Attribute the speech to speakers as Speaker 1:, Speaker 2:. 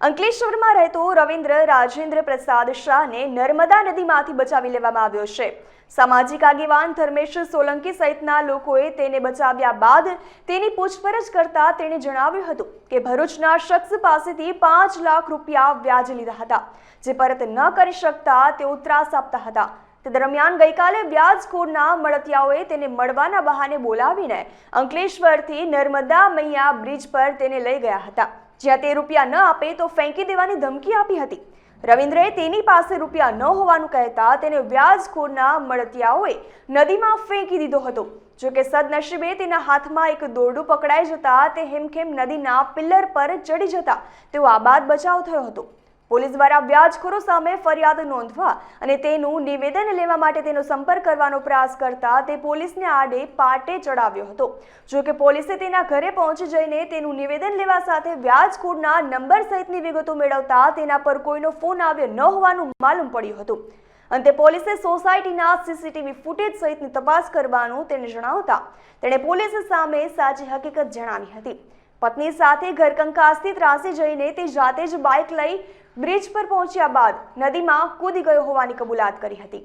Speaker 1: અંકલેશ્વરમાં રહેતો રવિન્દ્ર રાજેન્દ્ર પ્રસાદ શાહને નર્મદા નદીમાંથી બચાવી લેવામાં આવ્યો છે. સામાજિક આગેવાન ધર્મેશ સોલંકી સહિતના લોકોએ તેને બચાવ્યા બાદ તેની પૂછપરછ કરતા તેણે જણાવ્યું હતું કે ભરૂચના શખ્સ પાસેથી પાંચ લાખ રૂપિયા વ્યાજ લીધા હતા, જે પરત ન કરી શકતા તેઓ ત્રાસ આપતા હતા. તે દરમિયાન ગઈકાલે વ્યાજખોરના મળતિયાઓએ તેને મળવાના બહાને બોલાવીને અંકલેશ્વરથી નર્મદા મૈયા બ્રિજ પર તેને લઈ ગયા હતા. જ્યાં તે રૂપિયા ન આપે તો ફેંકી દેવાની ધમકી આપી હતી. રવિન્દ્રએ તેની પાસે રૂપિયા ન હોવાનું કહેતા તેને વ્યાજખોરના મળતિયાઓએ નદીમાં ફેંકી દીધો હતો. જોકે સદનસીબે તેના હાથમાં એક દોરડું પકડાઈ જતા તે હેમખેમ નદીના પિલ્લર પર ચડી જતા તેઓ આબાદ બચાવ થયો હતો. પોલીસ દ્વારા વ્યાજખોરો સામે ફરિયાદ નોંધવા અને તેનું નિવેદન લેવા માટે તેનો સંપર્ક કરવાનો પ્રયાસ કરતા તે પોલીસને આડે પાટે ચડાવ્યો હતો. જો કે પોલીસે તેના ઘરે પહોંચી જઈને તેનું નિવેદન લેવા સાથે વ્યાજખોરના નંબર સહિતની વિગતો મેળવતા તેના પર કોઈનો ફોન આવ્યો ન હોવાનું માલુમ પડ્યું હતું. અંતે પોલીસે સોસાયટીના સીસીટીવી ફૂટેજ સહિતની તપાસ કરવાનું તેને જણાવતા તેણે પોલીસ સામે સાચી હકીકત જણાવી હતી. પત્ની સાથે ઘરકંકાસથી ત્રાસી જઈને તે જાતે જ બાઇક લઈ બ્રિજ પર પહોંચ્યા બાદ નદીમાં કૂદી ગયો હોવાની કબૂલાત કરી હતી.